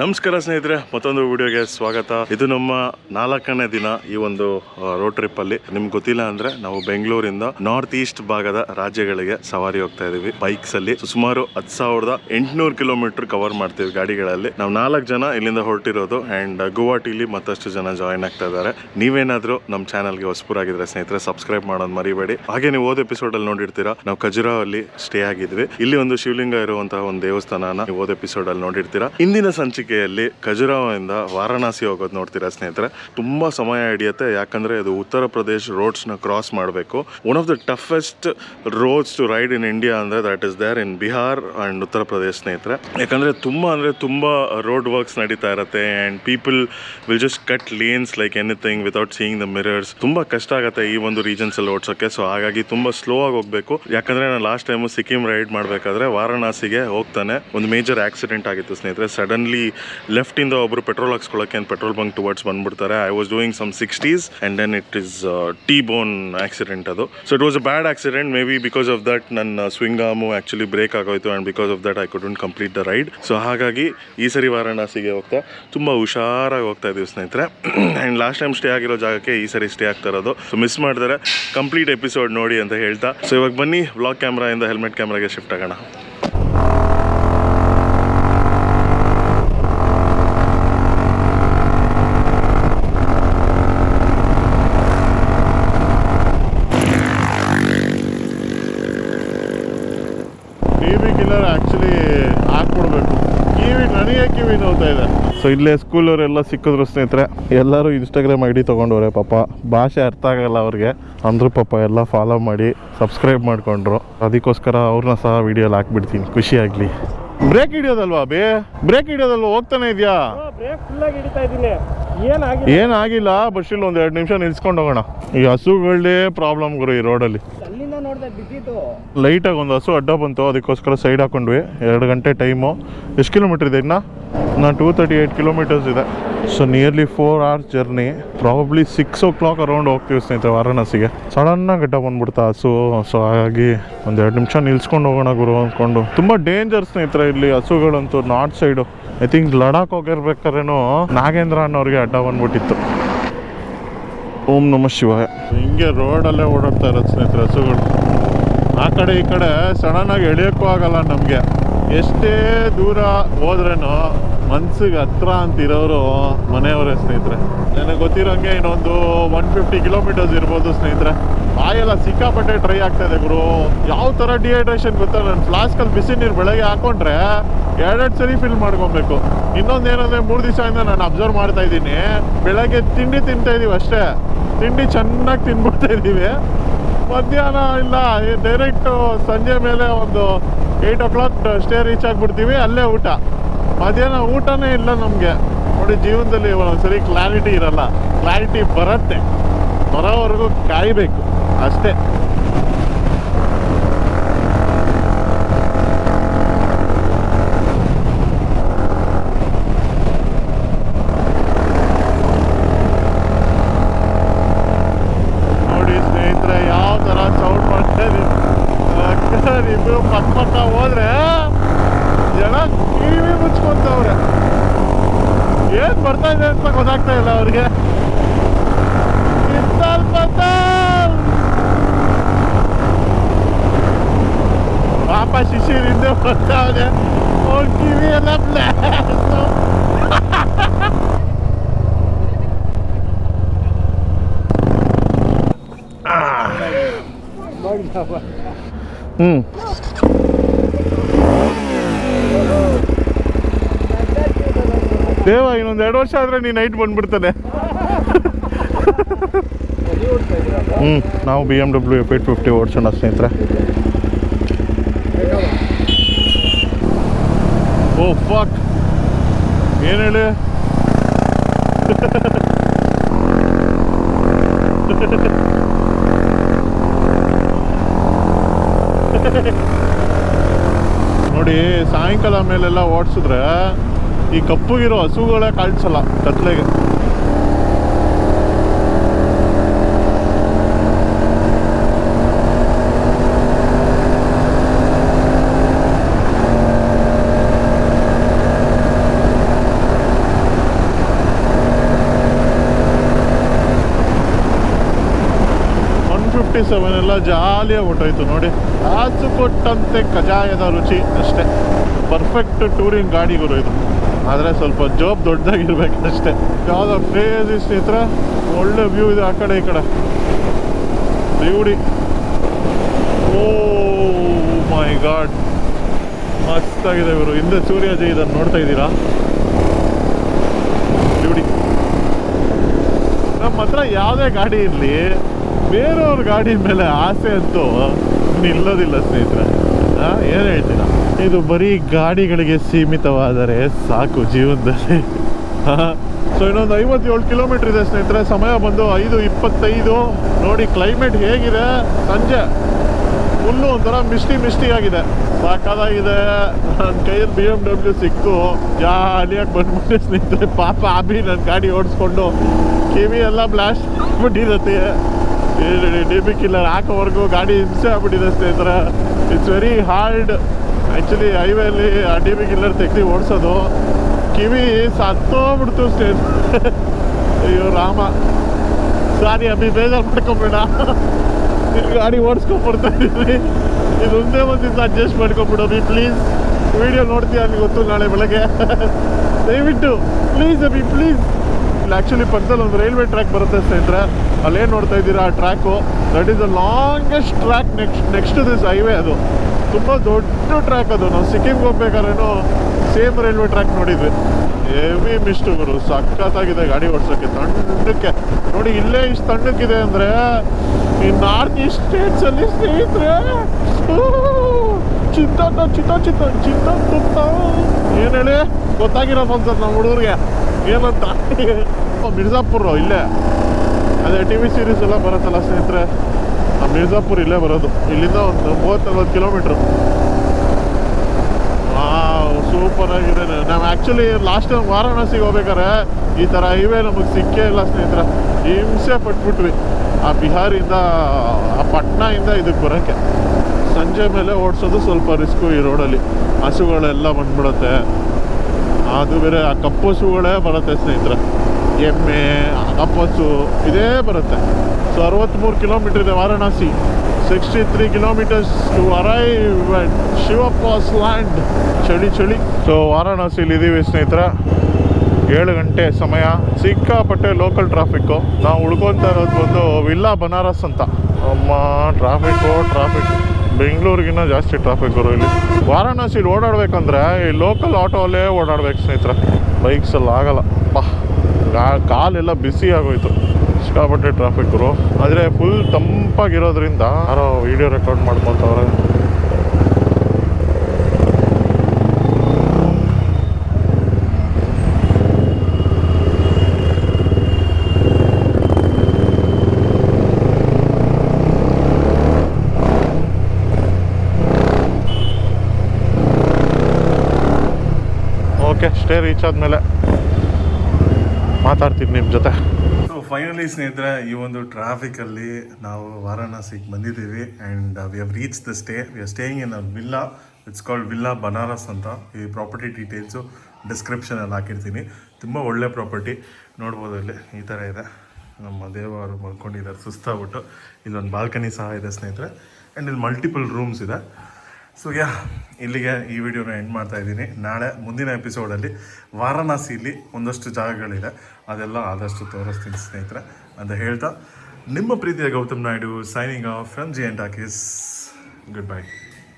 ನಮಸ್ಕಾರ ಸ್ನೇಹಿತರೆ, ಮತ್ತೊಂದು ವಿಡಿಯೋಗೆ ಸ್ವಾಗತ. ಇದು ನಮ್ಮ ನಾಲ್ಕನೇ ದಿನ ಈ ಒಂದು ರೋಡ್ ಟ್ರಿಪ್ ಅಲ್ಲಿ. ನಿಮ್ಗೆ ಗೊತ್ತಿಲ್ಲ ಅಂದ್ರೆ ನಾವು ಬೆಂಗಳೂರಿಂದ ನಾರ್ತ್ ಈಸ್ಟ್ ಭಾಗದ ರಾಜ್ಯಗಳಿಗೆ ಸವಾರಿ ಹೋಗ್ತಾ ಇದೀವಿ ಬೈಕ್ಸ್ ಅಲ್ಲಿ ಸುಮಾರು ಹತ್ತು ಸಾವಿರದ ಎಂಟುನೂರು ಕಿಲೋಮೀಟರ್ ಕವರ್ ಮಾಡ್ತೀವಿ ಗಾಡಿಗಳಲ್ಲಿ. ನಾವು ನಾಲ್ಕು ಜನ ಇಲ್ಲಿಂದ ಹೊರಟಿರೋದು ಅಂಡ್ ಗುವಾಹಟಿಲಿ ಮತ್ತಷ್ಟು ಜನ ಜಾಯಿನ್ ಆಗ್ತಾ ಇದ್ದಾರೆ. ನೀವೇನಾದ್ರೂ ನಮ್ಮ ಚಾನಲ್ಗೆ ಹೊಸಪುರಾಗಿದ್ರೆ ಸ್ನೇಹಿತರೆ ಸಬ್ಸ್ಕ್ರೈಬ್ ಮಾಡೋದು ಮರಿಬೇಡಿ. ಹಾಗೆ ನೀವು ಓದ್ ಎಪಿಸೋಡ್ ಅಲ್ಲಿ ನೋಡಿರ್ತೀರಾ, ನಾವು ಖಜುರಾವಲ್ಲಿ ಸ್ಟೇ ಆಗಿದ್ವಿ. ಇಲ್ಲಿ ಒಂದು ಶಿವಲಿಂಗ ಇರುವಂತಹ ಒಂದು ದೇವಸ್ಥಾನ ನೀವು ಓದ್ ಎಪಿಸೋಡ್ ಅಲ್ಲಿ ನೋಡಿರ್ತೀರಾ. ಇಂದಿನ ಸಂಚಿಕೆಯಲ್ಲಿ ಖಜುರಾವ್ ಖಜುರಾವೋಯಿಂದ ವಾರಣಾಸಿ ಹೋಗೋದು ನೋಡ್ತೀರಾ ಸ್ನೇಹಿತರೆ? ತುಂಬಾ ಸಮಯ ಹಿಡಿಯುತ್ತೆ, ಯಾಕಂದ್ರೆ ಇದು ಉತ್ತರ ಪ್ರದೇಶ ರೋಡ್ಸ್ನ ಕ್ರಾಸ್ ಮಾಡಬೇಕು. One of the toughest roads to ride in India ಅಂದ್ರೆ that is there in Bihar and Uttar Pradesh ಸ್ನೇಹಿತರೆ. ಯಾಕಂದ್ರೆ ತುಂಬಾ ಅಂದ್ರೆ ತುಂಬಾ ರೋಡ್ ವರ್ಕ್ಸ್ ನಡೀತಾ ಇರುತ್ತೆ and people will just cut lanes like anything without seeing the mirrors ತುಂಬಾ ಕಷ್ಟ ಆಗುತ್ತೆ ಈ ಒಂದು ರೀಜನ್ಸ್ ಅಲ್ಲಿ ಓಡ್ಸೋಕೆ ಸೊ ಹಾಗಾಗಿ ತುಂಬಾ ಸ್ಲೋ ಆಗಿ ಹೋಗ್ಬೇಕು. ಯಾಕಂದ್ರೆ ನಾನು ಲಾಸ್ಟ್ ಟೈಮ್ ಸಿಕ್ಕಿಂ ರೈಡ್ ಮಾಡಬೇಕಾದ್ರೆ ವಾರಣಾಸಿಗೆ ಹೋಗ್ತಾನೆ. ಒಂದು ಮೇಜರ್ ಆಕ್ಸಿಡೆಂಟ್ ಆಗಿತ್ತು ಸ್ನೇಹಿತರೆ. ಸಡನ್ಲಿ ಲೆಫ್ಟ್ ಇಂದ ಒಬ್ರು ಪೆಟ್ರೋಲ್ ಹಾಕ್ಸ್ಕೊಳ್ಳೋಕೆ ಪೆಟ್ರೋಲ್ ಬಂಕ್ ಟುವರ್ಡ್ಸ್ ಬಂದ್ಬಿಡ್ತಾರೆ. I was doing some sixties and then it is T bone accident ಅದು. So it was a bad accident may be because of that ನನ್ನ swing ಆಮು actually brake ಆಗೋಯ್ತು and because of that I couldn't complete the ride so ಹಾಗಾಗಿ ಈ ಸರಿ ವಾರಣಾಸಿಗೆ ಹೋಗ್ತಾ ತುಂಬ ಹುಷಾರಾಗಿ ಹೋಗ್ತಾ ಇದೀವಿ ಸ್ನೇಹಿತರೆ. ಆ್ಯಂಡ್ ಲಾಸ್ಟ್ ಟೈಮ್ ಸ್ಟೇ ಆಗಿರೋ ಜಾಗಕ್ಕೆ ಈ ಸರಿ ಸ್ಟೇ ಆಗ್ತಾ ಇರೋದು. ಸೊ ಮಿಸ್ ಮಾಡಿದ್ರೆ ಕಂಪ್ಲೀಟ್ ಎಪಿಸೋಡ್ ನೋಡಿ ಅಂತ ಹೇಳ್ತಾ. ಸೊ ಇವಾಗ ಬನ್ನಿ ವ್ಲಾಗ್ ಕ್ಯಾಮ್ರಾಯಿಂದ ಹೆಲ್ಮೆಟ್ ಕ್ಯಾಮ್ರಾಗೆ ಶಿಫ್ಟ್ ಆಗೋಣ. ಆಕ್ಚುಲಿ ಆ್ಯಕ್ಚುಲಿ ಹಾಕ್ಬಿಡ್ಬೇಕು ಕಿವಿ ನನಗೆ ಕಿವಿ ನೋಡ್ತಾ ಇದೆ. ಸೊ ಇಲ್ಲೇ ಸ್ಕೂಲವರೆಲ್ಲ ಸಿಕ್ಕಿದ್ರು ಸ್ನೇಹಿತರೆ ಎಲ್ಲರೂ ಇನ್ಸ್ಟಾಗ್ರಾಮ್ ಐ ಡಿ ತೊಗೊಂಡವ್ರೆ ಪಾಪ. ಭಾಷೆ ಅರ್ಥ ಆಗಲ್ಲ ಅವ್ರಿಗೆ. ಅಂದರೂ ಪಾಪ ಎಲ್ಲ ಫಾಲೋ ಮಾಡಿ ಸಬ್ಸ್ಕ್ರೈಬ್ ಮಾಡ್ಕೊಂಡ್ರು. ಅದಕ್ಕೋಸ್ಕರ ಅವ್ರನ್ನ ಸಹ ವಿಡಿಯೋಲಿ ಹಾಕ್ಬಿಡ್ತೀನಿ. ಖುಷಿ ಆಗಲಿ. ಬ್ರೇಕ್ ಹಿಡಿಯೋದಲ್ವಾ ಬೇ? ಬ್ರೇಕ್ ಹಿಡಿಯೋದಲ್ವಾ? ಹೋಗ್ತಾನೆ ಇದೆಯಾ? ಏನಾಗಿಲ್ಲ ಬಸ್ ಇಲ್ಲಿ ಒಂದು ಎರಡು ನಿಮಿಷ ನಿಲ್ಸ್ಕೊಂಡು ಹೋಗೋಣ. ಈ ಹಸುಗಳೇ ಪ್ರಾಬ್ಲಮ್ ಗುರು ಈ ರೋಡಲ್ಲಿ ಲೈಟಾಗಿ ಒಂದು ಹಸು ಅಡ್ಡ ಬಂತು, ಅದಕ್ಕೋಸ್ಕರ ಸೈಡ್ ಹಾಕೊಂಡ್ವಿ. ಎರಡು ಗಂಟೆ ಟೈಮು ಎಷ್ಟು ಕಿಲೋಮೀಟರ್ ಇದೆ ಇನ್ನು? ನಾ ಟೂ ತರ್ಟಿ ಏಯ್ಟ್ ಕಿಲೋಮೀಟರ್ಸ್ ಇದೆ. So nearly four hours journey probably six o'clock around ಹೋಗ್ತೀವಿ ಸ್ನೇಹಿತರೆ ವಾರಾಣಸಿಗೆ. ಸಡನ್ನಾಗಿ ಗಡ್ಡ ಬಂದ್ಬಿಡ್ತಾ ಹಸು. ಸೊ ಹಾಗಾಗಿ ಒಂದು ಎರಡು ನಿಮಿಷ ನಿಲ್ಸ್ಕೊಂಡು ಹೋಗೋಣ ಗುರು ಅಂದ್ಕೊಂಡು ತುಂಬ ಡೇಂಜರ್ ಸ್ನೇಹಿತರೆ ಇಲ್ಲಿ ಹಸುಗಳಂತೂ north side I think Ladakh ಹೋಗಿರ್ಬೇಕಾದ್ರೇನು Nagendra ಅನ್ನೋರಿಗೆ ಅಡ್ಡ ಬಂದ್ಬಿಟ್ಟಿತ್ತು. ಓಂ ನಮಃ ಶಿವಾಯ. ಹಿಂಗೆ ರೋಡಲ್ಲೇ ಓಡಾಡ್ತಾ ಇರೋದು ಸ್ನೇಹಿತರೆ ಹಸುಗಳು. ಆ ಕಡೆ ಈ ಕಡೆ ಸಡನ್ನಾಗಿ ಎಳಿಯೋಕ್ಕೂ ಆಗಲ್ಲ ನಮಗೆ. ಎಷ್ಟೇ ದೂರ ಹೋದ್ರೇನು ಮನ್ಸಿಗೆ ಹತ್ರ ಅಂತ ಇರೋರು ಮನೆಯವರೇ ಸ್ನೇಹಿತರೆ. ನನಗೆ ಗೊತ್ತಿರೋಂಗೆ ಇನ್ನೊಂದು ಒನ್ ಫಿಫ್ಟಿ ಕಿಲೋಮೀಟರ್ಸ್ ಇರ್ಬೋದು ಸ್ನೇಹಿತರೆ. ಬಾಯೆಲ್ಲ ಸಿಕ್ಕಾಪಟ್ಟೆ ಟ್ರೈ ಆಗ್ತಾ ಇದೆ ಗುರು. ಯಾವ ಥರ ಡಿಹೈಡ್ರೇಷನ್ ಗೊತ್ತಾ? ನಾನು ಫ್ಲಾಸ್ಕಲ್ಲಿ ಬಿಸಿ ನೀರು ಬೆಳಗ್ಗೆ ಹಾಕೊಂಡ್ರೆ ಎರಡೆರಡು ಸರಿ ಫಿಲ್ ಮಾಡ್ಕೊಬೇಕು. ಇನ್ನೊಂದು ಏನಂದ್ರೆ ಮೂರು ದಿವಸದಿಂದ ನಾನು ಅಬ್ಸರ್ವ್ ಮಾಡ್ತಾ ಇದ್ದೀನಿ. ಬೆಳಗ್ಗೆ ತಿಂಡಿ ತಿಂತಾ ಇದೀವಿ ಅಷ್ಟೇ. ತಿಂಡಿ ಚೆನ್ನಾಗಿ ತಿನ್ಬಿಡ್ತಾ ಇದ್ದೀವಿ ಮಧ್ಯಾಹ್ನ ಇಲ್ಲ ಡೈರೆಕ್ಟ್ ಸಂಜೆ ಮೇಲೆ ಒಂದು eight o'clock stay reach ಆಗಿಬಿಡ್ತೀವಿ, ಅಲ್ಲೇ ಊಟ. ಮಧ್ಯಾಹ್ನ ಊಟನೇ ಇಲ್ಲ ನಮಗೆ. ನೋಡಿ, ಜೀವನದಲ್ಲಿ ಒಂದೊಂದ್ಸರಿ ಕ್ಲಾರಿಟಿ ಇರಲ್ಲ. ಕ್ಲಾರಿಟಿ ಬರುತ್ತೆ. ಬರೋವರೆಗೂ ಕಾಯಬೇಕು. ಅಷ್ಟೇ ನೋಡಿ ಸ್ನೇಹಿತರೆ ಯಾವ ತರ ಸೌಂಡ್ ಮಾಡ್ತಾ ಇದೀನಿ ಇಬ್ರು ಪಕ್ಕ ಪಕ್ಕ ಹೋದ್ರೆ ಜನ ಕಿವಿ ಮುಚ್ಕೊಂತವ್ರೆ. ಏನ್ ಬರ್ತಾ ಇದೆ ಅಂತ ಗೊತ್ತಾಗ್ತಾ ಇಲ್ಲ ಅವ್ರಿಗೆ. ಕಿತ್ತಲ್ ಪತ್ತಲ್. ಪಾಪ ಶಿಶಿರ್ ಹಿಂದೆ ಬರ್ತಾವ್ರೆ. ಅವ್ರ ಕಿವಿ ಎಲ್ಲ ಬ್ಲಾಸ್ಟ್ ಹ್ಮ್. ದೇವ, ಇನ್ನೊಂದು ಎರಡು ವರ್ಷ ಆದ್ರೆ ನೀನು ನೈಟ್ ಬಂದ್ಬಿಡ್ತಾನೆ. ಹ್ಞೂ ನಾವು B M W F eight fifty ಓಡ್ಸೋಣ ಸ್ನೇಹಿತರೆ. ಓ ಫಾಕ್ ಏನು ಹೇಳಿ? ನೋಡಿ, ಸಾಯಂಕಾಲ ಮೇಲೆಲ್ಲ ಓಡಿಸಿದ್ರೆ ಈ ಕಪ್ಪಗಿರೋ ಹಸುಗಳೇ ಕಾಣಿಸಲ್ಲ ಕತ್ಲೆಗೆ. ಫಿಫ್ಟಿ ಸೆವೆನ್ ಎಲ್ಲ ಜಾಲಿಯಾಗಿ ಹೊಟ್ಟೋಯ್ತು ನೋಡಿ. ಆಸು ಕೊಟ್ಟಂತೆ ಕಜಾಯದ ರುಚಿ ಅಷ್ಟೇ. ಪರ್ಫೆಕ್ಟ್ ಟೂರಿಂಗ್ ಗಾಡಿಗಳು ಇದು. ಆದರೆ ಸ್ವಲ್ಪ ಜೋಬ್ ದೊಡ್ಡದಾಗಿರ್ಬೇಕಷ್ಟೇ. ಯಾವುದೋ ಕ್ರೇಜಿ ಸ್ನೇಹಿತರೆ, ಒಳ್ಳೆ ವ್ಯೂ ಇದೆ ಆ ಕಡೆ, ಈ ಕಡೆ. ಬ್ಯೂಟಿ. Oh my God. ಮಸ್ತಾಗಿದೆ ಇವರು. ಹಿಂದೆ ಸೂರ್ಯ ಜೈ ಇದನ್ನು ನೋಡ್ತಾ ಇದ್ದೀರಾ? ಬ್ಯೂಟಿ. ನಮ್ಮ ಹತ್ರ ಯಾವುದೇ ಗಾಡಿ ಇರಲಿ, ಬೇರೆಯವ್ರ ಗಾಡಿ ಮೇಲೆ ಆಸೆ ಅಂತೂ ನಿಲ್ಲೋದಿಲ್ಲ ಸ್ನೇಹಿತರೆ. ಏನು ಹೇಳ್ತೀರಾ? ಇದು ಬರೀ ಗಾಡಿಗಳಿಗೆ ಸೀಮಿತವಾದರೆ ಸಾಕು ಜೀವನದಲ್ಲಿ. ಸೊ ಇನ್ನೊಂದು ಐವತ್ತೇಳು ಕಿಲೋಮೀಟರ್ ಇದೆ ಸ್ನೇಹಿತರೆ. ಸಮಯ ಬಂದು ಐದು ಇಪ್ಪತ್ತೈದು. ನೋಡಿ ಕ್ಲೈಮೇಟ್ ಹೇಗಿದೆ? ಸಂಜೆ. ಫುಲ್ಲು ಒಂಥರ ಮಿಸ್ಟಿ ಮಿಸ್ಟಿ ಆಗಿದೆ. ಸಾಕಾದಾಗಿದೆ. ನನ್ನ ಕೈಯಲ್ಲಿ ಬಿ ಎಂ ಡಬ್ಲ್ಯೂ ಸಿಕ್ತು. ಜಾಲಿಯಾಗಿ ಬಂದ್ಬಿಟ್ಟೆ ಸ್ನೇಹಿತರೆ. ಪಾಪ ಅಭಿ ನನ್ನ ಗಾಡಿ ಓಡಿಸ್ಕೊಂಡು. ಕಿವಿ ಎಲ್ಲ ಬ್ಲಾಸ್ಟ್ ಆಗ್ಬಿಟ್ಟಿರತ್ತೆ ಡಿ ಬಿ ಕಿಲ್ಲರ್ ಹಾಕೋವರೆಗೂ ಗಾಡಿ ಹಿಂಸೆ ಆಗ್ಬಿಟ್ಟಿದೆ ಸ್ನೇಹಿತರೆ. ಇಟ್ಸ್ ವೆರಿ ಹಾರ್ಡ್ ಆ್ಯಕ್ಚುಲಿ ಹೈವೇಲಿ ಆ ಡಿ ಬಿ ಗಿಲ್ಲರ್ ತೆಗ್ದು ಓಡಿಸೋದು. ಕಿವಿ ಸತ್ತೋಗ್ಬಿಡ್ತು ಸ್ಟೇಜ್ ಅಯ್ಯೋ, ರಾಮ. ಸಾರಿ ಅಭಿ, ಬೇಜಾರು ಮಾಡ್ಕೊಬೇಡ. ನಿನ್ ಗಾಡಿ ಓಡಿಸ್ಕೊಂಬಿಡ್ತಾ ಇದ್ದೀನಿ. ಒಂದೇ ಒಂದು ದಿವಸ ಅಡ್ಜಸ್ಟ್ ಮಾಡ್ಕೊಂಬಿಡು ಅಭಿ ಪ್ಲೀಸ್ ವಿಡಿಯೋ ನೋಡ್ತೀಯ ಅಲ್ಲಿ ಗೊತ್ತು ನಾಳೆ ಬೆಳಗ್ಗೆ. ದಯವಿಟ್ಟು ಪ್ಲೀಸ್ ಅಭಿ ಪ್ಲೀಸ್ ಇಲ್ಲಿ ಆ್ಯಕ್ಚುಲಿ ಪಕ್ಕದಲ್ಲಿ ಒಂದು ರೈಲ್ವೆ ಟ್ರ್ಯಾಕ್ ಬರುತ್ತೆ ಸ್ನೇಹಿತರೆ. ಅಲ್ಲೇನು ನೋಡ್ತಾ ಇದ್ದೀರಾ ಆ track that is the longest track next next this highway ಅದು. ತುಂಬ ದೊಡ್ಡ ಟ್ರ್ಯಾಕ್ ಅದು. ನಾವು ಸಿಕ್ಕಿಂಗೆ ಹೋಗ್ಬೇಕಾದ್ರೇನು ಸೇಮ್ ರೈಲ್ವೆ ಟ್ರ್ಯಾಕ್ ನೋಡಿದ್ವಿ. ಹೆವಿ ಮಿಸ್ಟು ಗುರು. ಸಖತ್ತಾಗಿದೆ ಗಾಡಿ ಓಡಿಸೋಕ್ಕೆ ತಣ್ಣಕ್ಕೆ. ನೋಡಿ, ಇಲ್ಲೇ ಇಷ್ಟು ತಣ್ಣಕ್ಕಿದೆ ಅಂದರೆ ಈ ನಾರ್ತ್ ಈಸ್ಟ್ ಸ್ಟೇಟ್ಸಲ್ಲಿ ಸ್ನೇಹಿತರೆ ಚಿತ್ತ ಚಿತ್ತ ಚಿತ್ತ ಚಿತ್ತ ತುತ್ತ ಏನು ಹೇಳಿ? ಗೊತ್ತಾಗಿರೋ ಸರ್ ನಮ್ಮ ಹುಡುಗರಿಗೆ. ಏನಂತ ಮಿರ್ಜಾಪುರ ಇಲ್ಲೇ. ಅದೇ ಟಿ ವಿ ಸೀರೀಸ್ ಎಲ್ಲ ಬರುತ್ತಲ್ಲ ಸ್ನೇಹಿತರೆ? ಮಿರ್ಜಾಪುರ್ ಇಲ್ಲೇ ಬರೋದು. ಇಲ್ಲಿಂದ ಒಂದು ಮೂವತ್ತೈವತ್ತು ಕಿಲೋಮೀಟ್ರ್ ಸೂಪರ್ ಆಗಿದೆ. ನಾವು ಆ್ಯಕ್ಚುಲಿ ಲಾಸ್ಟ್ ಟೈಮ್ ವಾರಾಣಸಿಗೆ ಹೋಗ್ಬೇಕಾದ್ರೆ ಈ ಥರ ಹೈವೇ ನಮಗೆ ಸಿಕ್ಕೇ ಇಲ್ಲ ಸ್ನೇಹಿತರೆ. ಹಿಂಸೆ ಪಟ್ಬಿಟ್ವಿ. ಆ ಬಿಹಾರಿಂದ, ಆ ಪಟ್ನಾಯಿಂದ ಇದಕ್ಕೆ ಬರೋಕ್ಕೆ. ಸಂಜೆ ಮೇಲೆ ಓಡಿಸೋದು ಸ್ವಲ್ಪ ರಿಸ್ಕು ಈ ರೋಡಲ್ಲಿ ಹಸುಗಳೆಲ್ಲ ಬಂದ್ಬಿಡುತ್ತೆ. ಅದು ಬೇರೆ, ಆ ಕಪ್ಪು ಹಸುಗಳೇ ಬರುತ್ತೆ ಸ್ನೇಹಿತರೆ. ಎಮ್ಮೆ ಕಪ್ಪಸ್ಸು ಇದೇ ಬರುತ್ತೆ. ಕಿಲೋಮೀಟರ್ ಇದೆ Varanasi. Sixty three kilometers to arrive ಶಿವಪಾಸ್ land ಚಳಿ ಚಳಿ. ಸೊ ವಾರಾಣಸಿಲಿ ಇದ್ದೀವಿ ಸ್ನೇಹಿತರ. ಏಳು ಗಂಟೆ ಸಮಯ. ಸಿಕ್ಕಾಪಟ್ಟೆ ಲೋಕಲ್ ಟ್ರಾಫಿಕ್ಕು ನಾವು ಉಳ್ಕೊತಾ ಇರೋದು ಬಂದು ವಿಲ್ಲಾ ಬನಾರಸ್ ಅಂತ. ಅಮ್ಮ ಟ್ರಾಫಿಕ್ಕು ಟ್ರಾಫಿಕ್ ಬೆಂಗಳೂರಿಗಿನ್ನ ಜಾಸ್ತಿ ಟ್ರಾಫಿಕ್ ಬರೋ ಇಲ್ಲಿ. ವಾರಣಾಸಿಲಿ ಓಡಾಡ್ಬೇಕಂದ್ರೆ ಈ ಲೋಕಲ್ ಆಟೋಲ್ಲೇ ಓಡಾಡ್ಬೇಕು ಸ್ನೇಹಿತರೆ. ಬೈಕ್ಸಲ್ಲಿ ಆಗಲ್ಲ. ಪಾ ಕಾಲೆಲ್ಲ ಬಿಸಿ ಆಗೋಯ್ತು. ಸಿಕ್ಕಾಪಟ್ಟೆ ಗುರು ಆದರೆ ಫುಲ್ ತಂಪಾಗಿರೋದ್ರಿಂದ ಯಾರೋ ವಿಡಿಯೋ ರೆಕಾರ್ಡ್ ಮಾಡ್ಕೊತವ್ರೆ ಓಕೆ ಸ್ಟೇ ರೀಚ್ ಆದಮೇಲೆ ಮಾತಾಡ್ತೀನಿ ನಿಮ್ಮ ಜೊತೆ. ಫೈನಲಿ ಸ್ನೇಹಿತರೆ, ಈ ಒಂದು ಟ್ರಾಫಿಕಲ್ಲಿ ನಾವು ವಾರಾಣಸಿಗೆ ಬಂದಿದ್ದೀವಿ and we have reach the stay we are staying in a villa it's called villa Banaras ಅಂತ. ಈ ಪ್ರಾಪರ್ಟಿ ಡೀಟೇಲ್ಸು ಡಿಸ್ಕ್ರಿಪ್ಷನಲ್ಲಿ ಹಾಕಿರ್ತೀನಿ. ತುಂಬ ಒಳ್ಳೆ ಪ್ರಾಪರ್ಟಿ ನೋಡ್ಬೋದು ಇಲ್ಲಿ ಈ ಥರ ಇದೆ. ನಮ್ಮ ದೇವರು ಮಲ್ಕೊಂಡಿದ್ದಾರೆ, ಸುಸ್ತಾಗ್ಬಿಟ್ಟು. ಇಲ್ಲೊಂದು ಬಾಲ್ಕನಿ ಸಹ ಇದೆ ಸ್ನೇಹಿತರೆ. ಆ್ಯಂಡ್ ಇಲ್ಲಿ ಮಲ್ಟಿಪಲ್ ರೂಮ್ಸ್ ಇದೆ. ಸೊ ಯಾ ಇಲ್ಲಿಗೆ ಈ ವಿಡಿಯೋನ ಎಂಡ್ ಮಾಡ್ತಾ ಇದ್ದೀನಿ. ನಾಳೆ ಮುಂದಿನ ಎಪಿಸೋಡಲ್ಲಿ ವಾರಣಾಸಿಯಲ್ಲಿ ಒಂದಷ್ಟು ಜಾಗಗಳಿದೆ. ಅದೆಲ್ಲ ಆದಷ್ಟು ತೋರಿಸ್ತೀನಿ ಸ್ನೇಹಿತರೆ ಅಂತ ಹೇಳ್ತಾ, ನಿಮ್ಮ ಪ್ರೀತಿಯ Gautham Naidu signing off from G and talkies goodbye